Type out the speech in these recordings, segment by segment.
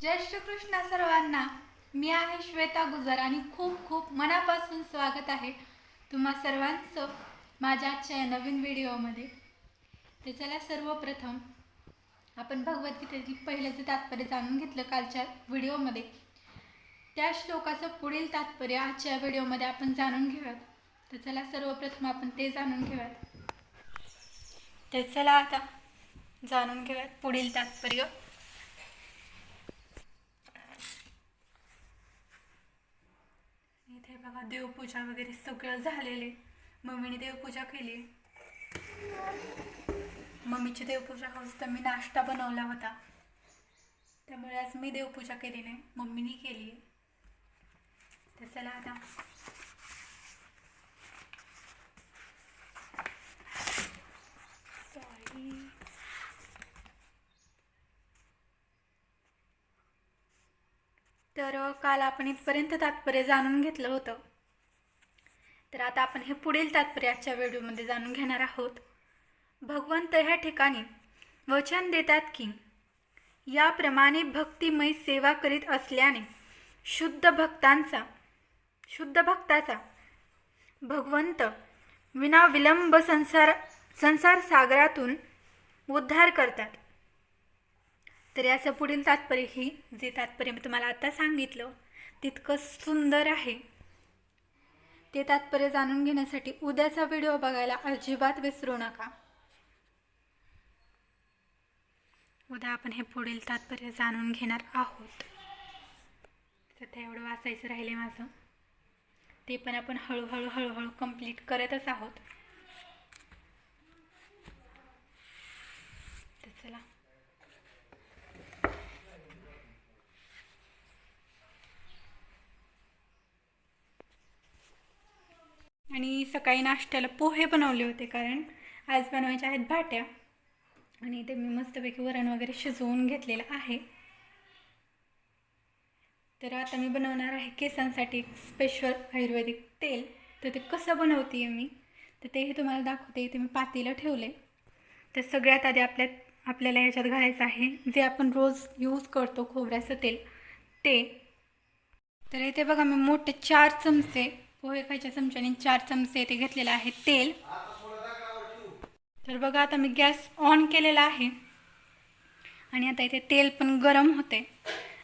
जय श्रीकृष्ण सर्वांना मी आहे श्वेता गुजर आणि खूप खूप मनापासून स्वागत आहे तुम्हा सर्वांचं माझ्या आजच्या या नवीन व्हिडिओमध्ये. तर चला सर्वप्रथम आपण भगवद्गीतेतील पहिल्याचं तात्पर्य जाणून घेतलं कालच्या व्हिडिओमध्ये. त्या श्लोकाचं पुढील तात्पर्य आजच्या व्हिडिओमध्ये आपण जाणून घेऊयात. तर चला सर्वप्रथम आपण ते जाणून घेऊयात. तर चला आता जाणून घेऊयात पुढील तात्पर्य इथे बघा देवपूजा वगैरे सगळं झालेले. मम्मीने देवपूजा केली. मम्मीची देवपूजा होत तर मी नाश्ता बनवला होता. त्यामुळे आज मी देवपूजा केली नाही मम्मीने केली. तर चला आता. सॉरी तर काल आपण इथपर्यंत तात्पर्य जाणून घेतलं होतं. तर आता आपण हे पुढील तात्पर्य आजच्या व्हिडिओमध्ये जाणून घेणार आहोत. भगवंत ह्या ठिकाणी वचन देतात की याप्रमाणे भक्तिमय सेवा करीत असल्याने शुद्ध भक्तांचा शुद्ध भक्ताचा भगवंत विनाविलंब संसार संसार सागरातून उद्धार करतात. तर याचं पुढील तात्पर्य ही जे तात्पर्य मी तुम्हाला आता सांगितलं तितकं सुंदर आहे. ते तात्पर्य जाणून घेण्यासाठी उद्याचा व्हिडिओ बघायला अजिबात विसरू नका. उद्या आपण हे पुढील तात्पर्य जाणून घेणार आहोत. सध्या एवढं वाचायचं राहिले माझं. ते पण आपण हळूहळू हळूहळू कंप्लीट करतच आहोत तर चला आणि सकाळी नाश्त्याला पोहे बनवले होते कारण आज बनवायच्या आहेत भाट्या. आणि ते मी मस्तपैकी वरण वगैरे शिजवून घेतलेलं आहे. तर आता मी बनवणार आहे केसांसाठी स्पेशल आयुर्वेदिक तेल. तर ते कसं बनवते मी? तर तेही तुम्हाला दाखवते. इथे मी पातीला ठेवले तर सगळ्यात आधी आपल्या आपल्याला याच्यात घालायचं आहे. जे आपण रोज यूज करतो खोबऱ्याचं तेल ते. तर इथे बघा मी मोठे चार चमचे पोहे खायच्या चमच्याने चार चमचे येथे घेतलेलं आहे तेल. तर बघा आता मी गॅस ऑन केलेला आहे. आणि आता इथे तेल पण गरम होते.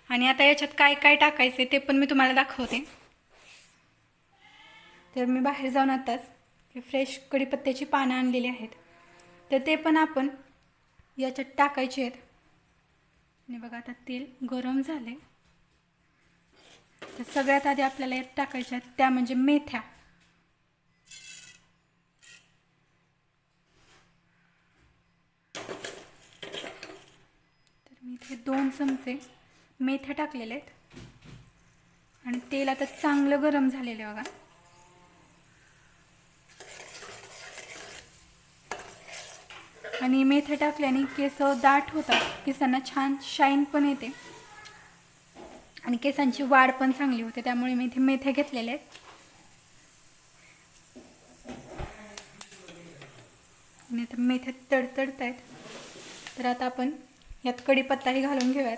आणि आता याच्यात काय काय टाकायचे ते पण मी तुम्हाला दाखवते. तर मी बाहेर जाऊन आताच हे फ्रेश कढीपत्त्याची पानं आणलेली आहेत. तर ते पण आपण याच्यात टाकायचे आहेत. आणि बघा आता तेल गरम झाले तर सगळ्यात आधी आपल्याला यात टाकायच्या आहेत त्या म्हणजे मेथ्या. तर मी इथे दोन चमचे मेथ्या टाकलेले आहेत. आणि तेल आता चांगलं गरम झालेलं आहे बघा. आणि मेथ्या टाकल्याने केस दाट होतात केसांना छान शाईन पण येते. आणि केसांची वाढ पण चांगली होते त्यामुळे मी इथे मेथ्या घेतलेल्या आहेत. आणि आता मेथ्या तडतडत आहेत. तर आता आपण यात कढीपत्ताही घालून घेऊयात.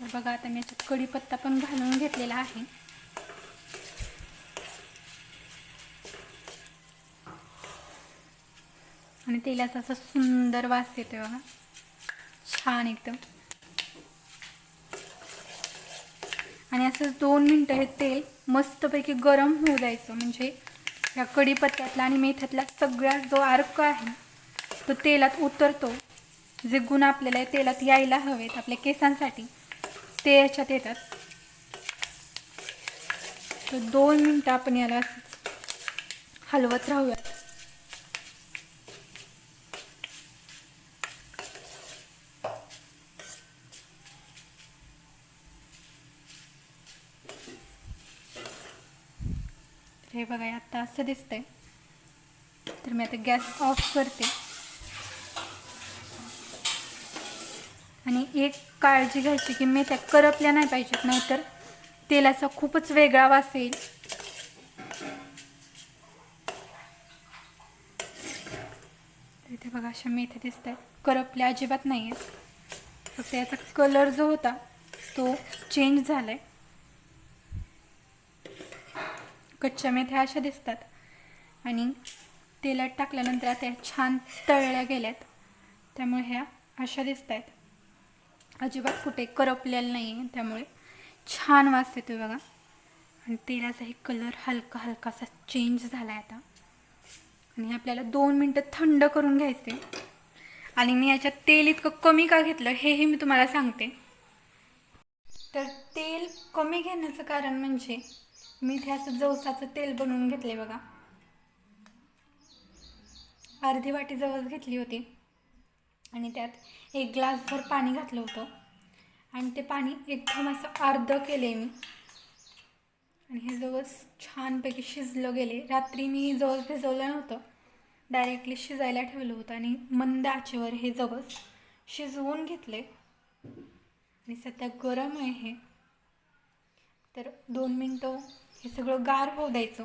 तर बघा आता मी याच्यात कढीपत्ता पण घालून घेतलेला आहे. आणि तेलाचा असा सुंदर वास येतो बघा. छान एकदम. आणि असं दोन मिनटं हे तेल मस्तपैकी गरम होऊ द्यायचं. म्हणजे या कढीपत्त्यातला आणि मेथ्यातला सगळा जो अर्क आहे तो तेलात उतरतो. जे गुण आपल्याला तेलात यायला हवेत आपल्या केसांसाठी ते याच्यात येतात. तर दोन मिनटं आपण याला हलवत राहूयात. हे बघा आता असं दिसतंय. तर मी आता गॅस ऑफ करते. आणि एक काळजी घ्यायची की मेथ्या करपल्या नाही पाहिजेत नाहीतर तेलाचा खूपच वेगळा वास येईल. इथे बघा अशा मेथ्या दिसत आहेत करपल्या अजिबात नाही आहेत फक्त याचा कलर जो होता तो चेंज झाला आहे कच्च्या मेथ्या अशा दिसतात. आणि तेलात टाकल्यानंतर आता छान तळल्या गेल्यात. त्यामुळे ह्या अशा दिसत आहेत अजिबात कुठे करपलेलं नाही आहे त्यामुळे छान वास येतो बघा. आणि तेलाचाही कलर हलका हलकासा चेंज झाला आहे आता. आणि आपल्याला दोन मिनटं थंड करून घ्यायचे. आणि मी याच्यात तेल इतकं कमी का घेतलं हेही मी तुम्हाला सांगते. तर तेल कमी घेण्याचं कारण म्हणजे मी इथे असं जवसाचं तेल बनवून घेतले बघा. अर्धी वाटी जवस घेतली होती. आणि त्यात एक ग्लासभर पाणी घातलं होतं. आणि ते पाणी एकदम असं अर्ध केले मी. आणि हे जवस छानपैकी शिजलं गेले रात्री मी जवस भिजवलं नव्हतं. डायरेक्टली शिजायला ठेवलं होतं आणि मंद आचेवर हे जवस शिजवून घेतले आणि सध्या गरम आहे हे. तर दोन मिनटं हे सगळं गार होऊ द्यायचं.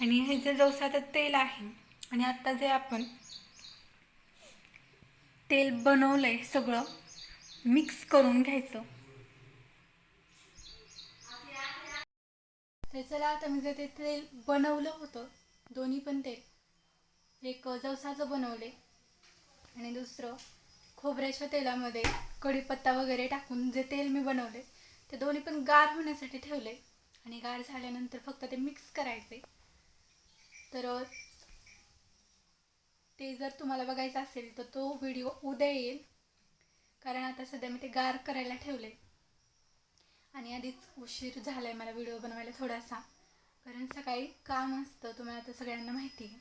आणि हे जे जवसाचं तेल आहे आणि आत्ता जे आपण तेल बनवलं आहे सगळं मिक्स करून घ्यायचं. तर चला आता मी जे ते तेल बनवलं होतं दोन्ही पण तेल एक जवसाचं बनवले आणि दुसरं खोबऱ्याच्या तेलामध्ये कढीपत्ता वगैरे टाकून जे तेल मी बनवले ते दोन्ही पण गार होण्यासाठी ठेवले आणि गार झाल्यानंतर फक्त ते मिक्स करायचे. तर ते जर तुम्हाला बघायचं असेल तर तो व्हिडिओ उद्या येईल. कारण आता सध्या मी ते गार करायला ठेवले आणि आधीच उशीर झाला आहे मला व्हिडिओ बनवायला थोडासा. कारण सकाळी काम असतं तुम्हाला आता सगळ्यांना माहिती आहे.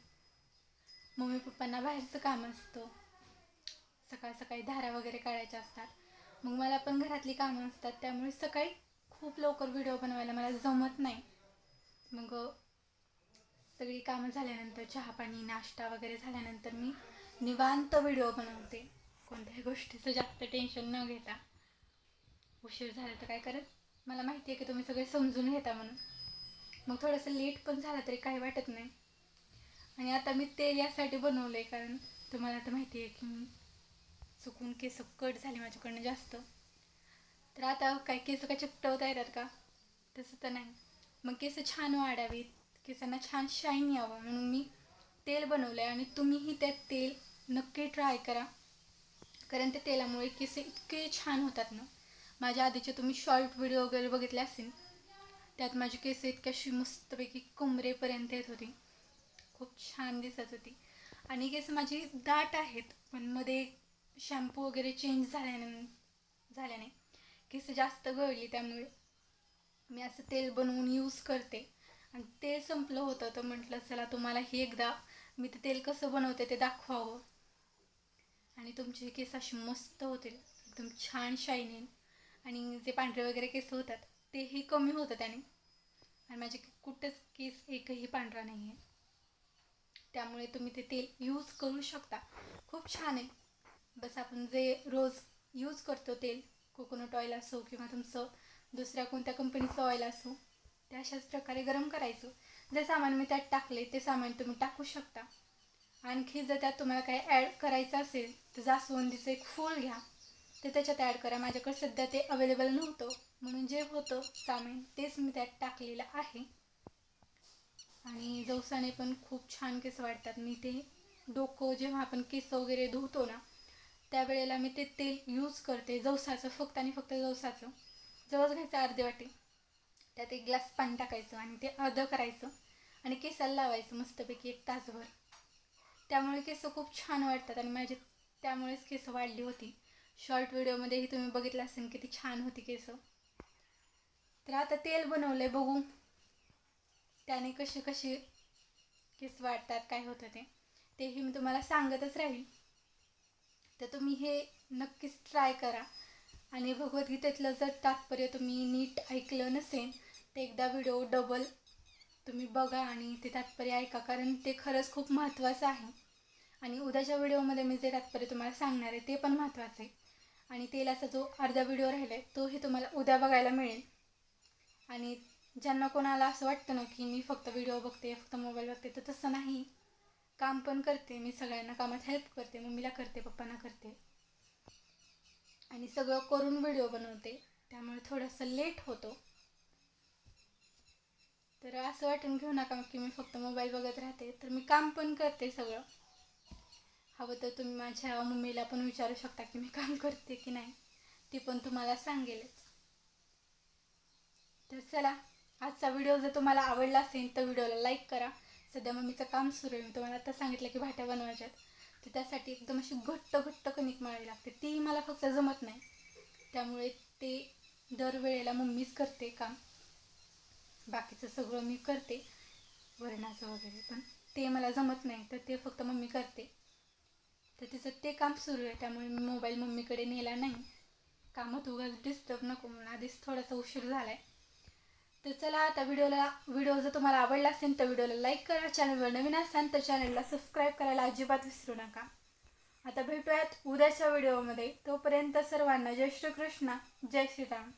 मम्मी पप्पांना बाहेरचं काम असतं. सकाळ सकाळी धारा वगैरे काढायच्या असतात. मग मला पण घरातली कामं असतात त्यामुळे सकाळी खूप लवकर व्हिडिओ बनवायला मला जमत नाही. मग सगळी कामं झाल्यानंतर चहा पाणी नाश्ता वगैरे झाल्यानंतर मी निवांत व्हिडिओ बनवते. कोणत्याही गोष्टीचं जास्त टेन्शन न घेता. उशीर झाला तर काय करत? मला माहिती आहे की तुम्ही सगळे समजून घेता म्हणून. मग थोडंसं लेट पण झालं तरी काही वाटत नाही. आणि आता मी तेल यासाठी बनवलं आहे कारण तुम्हाला तर माहिती आहे की मी चुकून केस कट झाले माझ्याकडनं जास्त. तर आता काय केस काय चिकटवता येतात का? तसं तर नाही. मग केस छान वाढावीत. केसांना छान शाईन यावं. म्हणून मी तेल बनवलं आहे आणि तुम्हीही त्यात तेल नक्की ट्राय करा. कारण ते तेलामुळे केस इतके छान होतात ना. माझ्या आधीचे तुम्ही शॉर्ट व्हिडिओ वगैरे बघितले असेल त्यात माझी केस इतक्याशी मस्तपैकी कुंबरेपर्यंत येत होती. खूप छान दिसत होती. आणि केस माझी दाट आहेत. पण मध्ये शॅम्पू वगैरे चेंज झाल्याने झाल्याने केस जास्त गळली त्यामुळे मी असं तेल बनवून यूज करते. आणि तेल संपलं होतं तर म्हटलं चला तुम्हाला हे एकदा मी ते तेल कसं बनवते ते दाखवावं. आणि तुमचे केस असे मस्त होतील एकदम छान शायनिंग आणि जे पांढरे वगैरे केस होतात तेही कमी होतं त्याने. आणि माझे कुठंच केस एकही पांढरा नाही आहे त्यामुळे तुम्ही ते तेल यूज करू शकता. खूप छान आहे. बस आपण जे रोज यूज करतो तेल कोकोनट ऑइल असो किंवा तुमचं दुसऱ्या कोणत्या कंपनीचं ऑइल असो ते अशाच प्रकारे गरम करायचं. जे सामान मी त्यात टाकले ते सामान तुम्ही टाकू शकता. आणखी जर त्यात तुम्हाला काही ॲड करायचं असेल तर जास्वंदीचं एक फूल घ्या. ते त्याच्यात ॲड करा. माझ्याकडे सध्या ते अवेलेबल नव्हतं. म्हणून जे होतं सामान तेच मी त्यात टाकलेलं आहे. आणि जवसाने पण खूप छान केस वाटतात मी ते डोकं जेव्हा आपण केस वगैरे धुतो ना त्यावेळेला मी ते तेल यूज करते जवसाचं फक्त आणि फक्त जवसाचं. जवस घ्यायचं अर्धे वाटी. त्यात एक ग्लास पाणी टाकायचं आणि ते अर्धं करायचं. आणि केसाला लावायचं मस्तपैकी एक तासभर. त्यामुळे केस खूप छान वाटतात आणि माझे त्यामुळेच केस वाढली होती. शॉर्ट व्हिडिओमध्येही तुम्ही बघितलं असेल किती छान होती केस. तर आता तेल बनवलं आहे बघू. त्याने कशी कशी केस वाढतात काय होतं ते. तेही मी तुम्हाला सांगतच राहील. तर तुम्ही हे नक्कीच ट्राय करा. आणि भगवद्गीतेतलं जर तात्पर्य तुम्ही नीट ऐकलं नसेल तर एकदा व्हिडिओ डबल तुम्ही बघा आणि ते तात्पर्य ऐका कारण ते खरंच खूप महत्त्वाचं आहे. आणि उद्याच्या व्हिडिओमध्ये मी जे तात्पर्य तुम्हाला सांगणार आहे ते पण महत्त्वाचं आहे. आणि तेलाचा जो अर्धा व्हिडिओ राहिला आहे तोही तुम्हाला उद्या बघायला मिळेल. आणि ज्यांना कोणाला असं वाटतं ना की मी फक्त व्हिडिओ बघते फक्त मोबाईल बघते तर तसं नाही. काम पण करते मी सगळ्यांना कामात हेल्प करते मम्मीला करते पप्पांना करते. आणि सगळं करून व्हिडिओ बनवते त्यामुळे थोडंसं लेट होतो. तर असं वाटून घेऊ नका की मी फक्त मोबाईल बघत राहते तर मी काम पण करते सगळं. हवं तर तुम्ही माझ्या मम्मीला पण विचारू शकता की मी काम करते की नाही ती पण तुम्हाला सांगेलच. तर चला आजचा व्हिडिओ जर तुम्हाला आवडला असेल तर व्हिडिओला लाईक करा. सध्या मम्मीचं काम सुरू आहे. मी तुम्हाला आता सांगितलं की भाट्या बनवायच्यात. तर त्यासाठी एकदम अशी घट्ट घट्ट कणिक मळावी लागते. ती मला फक्त जमत नाही. त्यामुळे ते दरवेळेला मम्मीच करते काम. बाकीचं सगळं मी करते. वरणाचं वगैरे. पण ते मला जमत नाही. तर ते फक्त मम्मी करते. तर तिचं ते काम सुरू आहे. त्यामुळे मी मोबाईल मम्मीकडे नेला नाही. कामात उगाच डिस्टर्ब नको म्हणून आधीच थोडासा उशीर झाला आहे तर चला आता व्हिडिओला व्हिडिओ जर तुम्हाला आवडला असेल तर व्हिडिओला लाईक करा. चॅनलवर नवीन असाल तर चॅनलला सबस्क्राईब करायला अजिबात विसरू नका. आता भेटूयात उद्याच्या व्हिडिओमध्ये. तोपर्यंत सर्वांना जय श्रीकृष्ण जय श्रीराम.